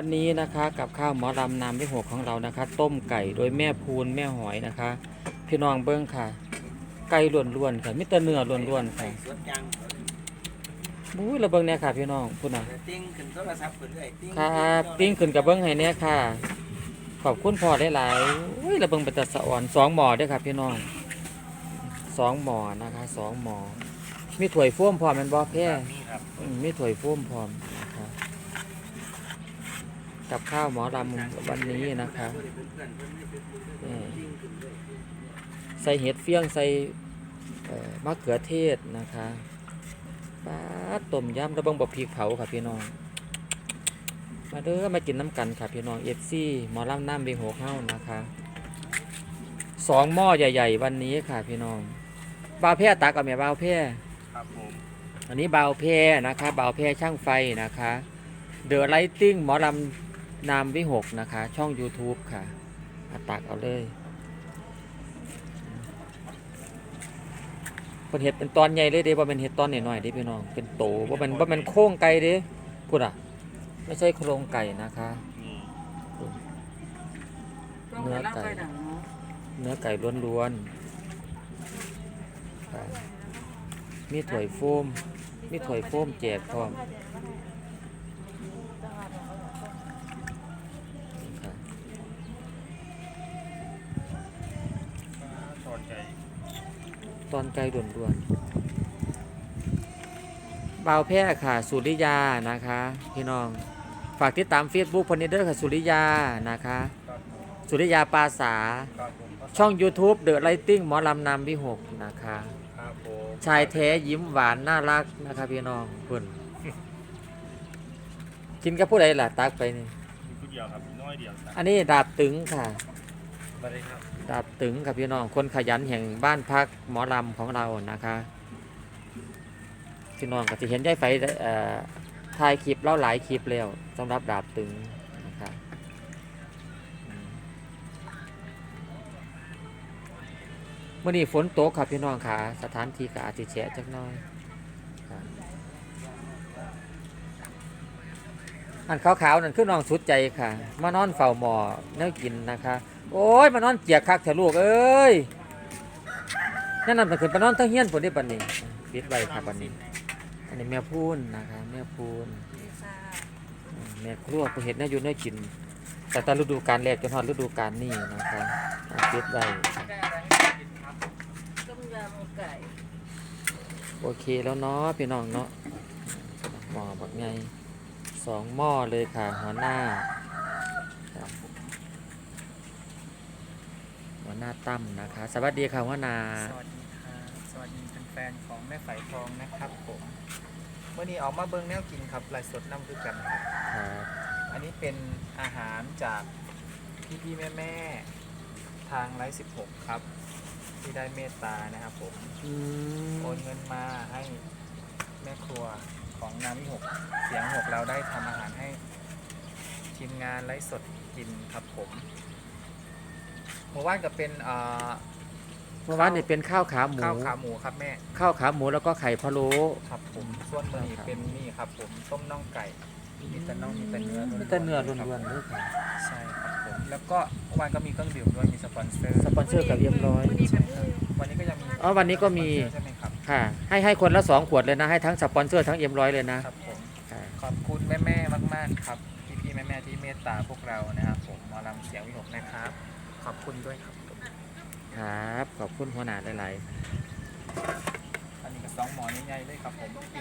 วันนี้นะคะกับข้าวหมอลำนำที่หกของเรานะคะ ต้มไก่โดยแม่พูนแม่หอยนะคะ พี่น้องเบิ้งค่ะ ไก่ล้วนๆค่ะมิตรเนื้อล้วนๆค่ะสวนยางบุ้ยเราเบิ้งเนี่ยค่ะ พี่น้องพูดนะติ้งขึ้นโทรศัพท์ขึ้นเลยติ้งครับปิ้งขึ้นกับเบิ้งให้เนี่ยค่ะ ขอบคุณพ่อได้หลายๆอุ้ยเราเบิ้งเป็นตะสะอ่อนสองหมอเด้วยค่ะ พี่น้องสองหมอนะคะสองหมอมีถ้วยฟ้วมพร้อมแมันบ่แพ้นี่ครับอืมมีถ้วยฟ้วมพร้อมนะคะ กับข้าวหมอลำวันนี้นะคะเพื่อนเพื่อนเพื่อนเพื่อนเพื่อนติ้งขึ้นเลยใส่เห็ดเฟี้ยงใส่เอ่อมะเขือเทศนะคะปลาดต้มยำระเบิงบะพริกเผาค่ะพี่น้อง มาเด้อมากินน้ำกันค่ะพี่น้องเอฟซีหมอลำน้ำเบงโหกเฮ้านะคะสองหม้อใหญ่ ๆ วันนี้ค่ะพี่น้องบาวแพร่ตักเอาแม่บาวแพร่ครับผมอันนี้บาวแพร่นะคะบาวแพร่ช่างไฟนะคะเดอะไลติ้งหมอลำ นามวิหกนะคะ ช่อง YouTube ค่ะอาตักเอาเลยเป็นเห็ดเป็นตอนใหญ่เลยเด้บ่เป็นเห็ดตอนน้อยๆเด้พี่น้อง เป็นโตบ่เป็นบ่เป็นโค้งไก่เด้พูดอะ ไม่ใช่โครงไก่นะคะนี่เนื้อไก่เนื้อไก่ล้วนๆค่ะมีถ้วยโฟม มีถ้วยโฟมแจกพร้อม ตอนไก่ด่วนๆบ่าวแพร่ค่ะ สุริยานะคะ พี่น้อง ฝากติดตาม Facebook พนิเดอร์ค่ะ สุริยานะคะครับผมสุริยาปราสาครับผมช่อง YouTube The Lighting หมอลำนำวิหกนะคะครับผมชายแท้ยิ้มหวานน่ารักนะคะพี่น้องคุณกินกับผู้ใดล่ะตักไปนี่มีผู้เดียวครับมีน้อยเดียวนะอันนี้ดาบตึงค่ะ สวัสดีครับ ดาบตึงค่ะพี่น้องคนขยันแห่งบ้านพักหมอลำของเรานะคะพี่น้องก็จะเห็นยายไฟถ่ายคลิปเล่าหลายคลิปแล้วสำหรับดาบตึงนะคะอืมเมื่อนี้ฝนตกครับพี่น้องค่ะสถานที่ก็อาจจะแฉะจักหน้อย อันขาวๆนั่นคือน้องสุดใจค่ะ มานอนเฝ้าหมอเนื้อกินนะคะ โอ้ยมานอนเจียกคักเถอะลูกเอ้ยนั่นน่ะมันขึ้นไปนอนทั้งเฮียนผลได้ปันนี้ปิดไว้ค่ะปันนี้ อันนี้แม่พูนนะคะแม่พูนอืมแม่ครัวผู้เห็ดน่าอยู่น่ากิน แต่ตาฤดูกาลแรกจนฮอดฤดูกาลนี้นะคะเอาปิดไว้ค่ะต้มยำไก่โอเคแล้วเนาะพี่น้องเนาะหม้อบักไง สองหม้อเลยค่ะหัวหน้าครับหัวหน้าตั้มนะคะ สวัสดีค่ะหัวหน้า สวัสดีค่ะสวัสดีแฟนๆของแม่ไฝทองนะครับผมเมื่อนี้ออกมาเบิ้งแนวกินครับไลฟ์สดน้ำด้วยกันครับครับอันนี้เป็นอาหารจากพี่ๆแม่ๆทางไลฟ์16ครับ ที่ได้เมตตานะครับผม อืมโอนเงินมาให้แม่ครัว ของนามิหกเสียงหกเราได้ทำอาหารให้ทีมงานไลฟ์สดกินครับผมหมู่บ้านก็เป็นเอ่อเมื่อวานนี่เป็นข้าวขาหมูข้าวขาหมูครับแม่ข้าวขาหมูแล้วก็ไข่พะโล้ครับผมส่วนมือนี้ครับเป็นนี่ครับผมต้มน่องไก่มีแต่น่องมีแต่เนื้อมีแต่เนื้อๆล้วนๆครับด้วยค่ะใช่ครับผมแล้วก็เมื่อวานก็มีเครื่องดื่มด้วยมีสปอนเซอร์สปอนเซอร์กับเอ็มร้อยวันนี้เป็นมือวันนี้ก็ยังมีอ๋อวันนี้ก็มี สปอนเซอร์ใช่ไหมครับค่ะ ให้ให้คนละสองขวดเลยนะ ให้ทั้งสปอนเซอร์ทั้งเอ็มร้อยเลยนะ ครับผมค่ะ ขอบคุณแม่ๆมาก ๆ ครับพี่ๆแม่ๆที่เมตตาพวกเรานะครับผมหมอลำเสียงวิหกนะครับ ขอบคุณด้วยครับผมครับ ขอบคุณหัวหน้าหลายอันนี้ก็สองหมอใหญ่ๆเลยครับผม